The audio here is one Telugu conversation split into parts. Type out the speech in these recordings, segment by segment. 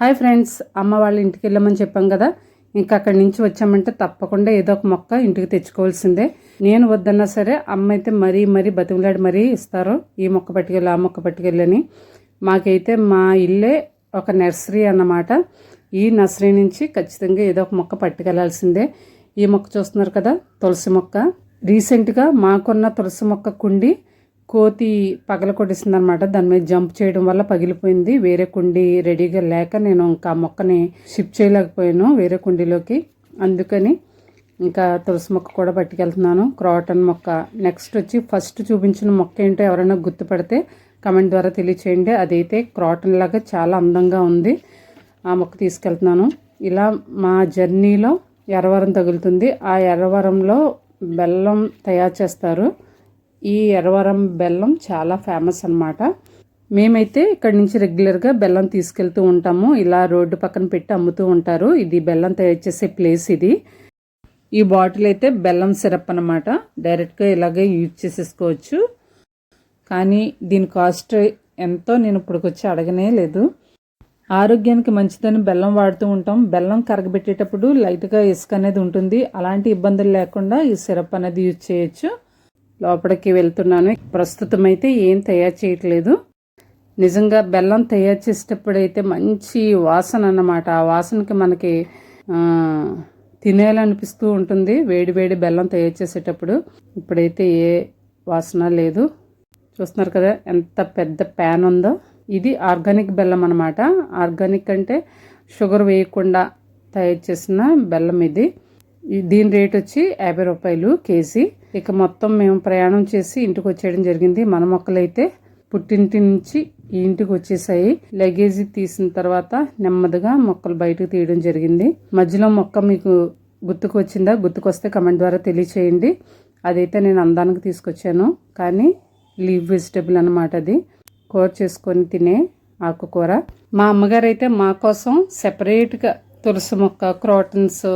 హాయ్ ఫ్రెండ్స్ అమ్మ వాళ్ళ ఇంటికి వెళ్ళమని చెప్పాం కదా. ఇంకా అక్కడి నుంచి వచ్చామంటే తప్పకుండా ఏదో ఒక మొక్క ఇంటికి తెచ్చుకోవాల్సిందే. నేను వద్దన్నా సరే అమ్మ అయితే మరీ మరీ బతిమలాడి మరీ ఇస్తారు ఈ మొక్క పట్టుకెళ్ళి ఆ మొక్క పట్టుకెళ్ళని మాకైతే మా ఇల్లే ఒక నర్సరీ అన్నమాట. ఈ నర్సరీ నుంచి ఖచ్చితంగా ఏదో ఒక మొక్క పట్టుకెళ్ళాల్సిందే ఈ మొక్క చూస్తున్నారు కదా తులసి మొక్క. రీసెంట్గా మాకున్న తులసి మొక్క కుండి కోతి పగల కొట్టేసింది అనమాట దాని మీద జంప్ చేయడం వల్ల పగిలిపోయింది. వేరే కుండి రెడీగా లేక నేను ఇంకా ఆ మొక్కని షిఫ్ట్ చేయలేకపోయాను వేరే కుండీలోకి. అందుకని ఇంకా తులసి మొక్క కూడా పట్టుకెళ్తున్నాను. క్రాటన్ మొక్క. నెక్స్ట్ వచ్చి ఫస్ట్ చూపించిన మొక్క ఏంటో ఎవరైనా గుర్తుపడితే కమెంట్ ద్వారా తెలియచేయండి. అదైతే క్రాటన్ లాగా చాలా అందంగా ఉంది. ఆ మొక్క తీసుకెళ్తున్నాను. ఇలా మా జర్నీలో ఎర్రవరం తగులుతుంది. ఆ ఎర్రవరంలో బెల్లం తయారు చేస్తారు. ఈ ఎర్రవరం బెల్లం చాలా ఫేమస్ అనమాట మేమైతే ఇక్కడ నుంచి రెగ్యులర్గా బెల్లం తీసుకెళ్తూ ఉంటాము. ఇలా రోడ్డు పక్కన పెట్టి అమ్ముతూ ఉంటారు. ఇది బెల్లం తయారు చేసే ప్లేస్ ఇది. ఈ బాటిల్ అయితే బెల్లం సిరప్ అనమాట డైరెక్ట్గా ఇలాగే యూజ్ చేసేసుకోవచ్చు. కానీ దీని కాస్ట్ ఎంతో నేను ఇప్పటికొచ్చి అడగనే లేదు. ఆరోగ్యానికి మంచిదని బెల్లం వాడుతూ ఉంటాం. బెల్లం కరగబెట్టేటప్పుడు లైట్గా ఇసుక అనేది ఉంటుంది. అలాంటి ఇబ్బందులు లేకుండా ఈ సిరప్ అనేది యూజ్ చేయొచ్చు. లోపలికి వెళ్తున్నాను. ప్రస్తుతం అయితే ఏం తయారు చేయట్లేదు. నిజంగా బెల్లం తయారు చేసేటప్పుడు అయితే మంచి వాసన అన్నమాట. ఆ వాసనకి మనకి తినేయాలనిపిస్తూ ఉంటుంది వేడి వేడి బెల్లం తయారు చేసేటప్పుడు. ఇప్పుడైతే ఏ వాసన లేదు. చూస్తున్నారు కదా ఎంత పెద్ద ప్యాన్ ఉందో. ఇది ఆర్గానిక్ బెల్లం అనమాట ఆర్గానిక్ అంటే షుగర్ వేయకుండా తయారు చేసిన బెల్లం ఇది. దీని రేట్ వచ్చి యాభై రూపాయలు కేజీ. ఇక మొత్తం మేము ప్రయాణం చేసి ఇంటికి వచ్చేయడం జరిగింది. మన మొక్కలైతే పుట్టింటి నుంచి ఈ ఇంటికి వచ్చేసాయి. లగేజీ తీసిన తర్వాత నెమ్మదిగా మొక్కలు బయటకు తీయడం జరిగింది. మధ్యలో మొక్క మీకు గుర్తుకు వచ్చిందా? గుర్తుకొస్తే కమెంట్ ద్వారా తెలియచేయండి. అదైతే నేను అందానికి తీసుకొచ్చాను. కానీ లీవ్ వెజిటబుల్ అనమాట అది. కూర చేసుకొని తినే ఆకుకూర. మా అమ్మగారు అయితే మా కోసం సెపరేట్గా తులసి మొక్క క్రోటన్స్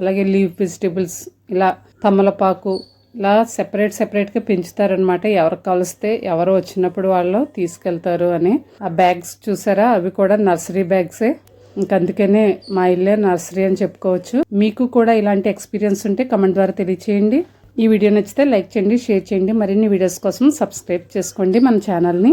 అలాగే లీవ్ వెజిటేబుల్స్ ఇలా తమలపాకు ఇలా సెపరేట్ సెపరేట్గా పెంచుతారనమాట ఎవరు కలిస్తే ఎవరు వచ్చినప్పుడు వాళ్ళు తీసుకెళ్తారు అని. ఆ బ్యాగ్స్ చూసారా? అవి కూడా నర్సరీ బ్యాగ్సే. ఇంకందుకనే మా ఇల్లే నర్సరీ అని చెప్పుకోవచ్చు. మీకు కూడా ఇలాంటి ఎక్స్పీరియన్స్ ఉంటే కమెంట్ ద్వారా తెలియచేయండి. ఈ వీడియో నచ్చితే లైక్ చేయండి షేర్ చేయండి. మరిన్ని వీడియోస్ కోసం సబ్స్క్రైబ్ చేసుకోండి మన ఛానల్ని.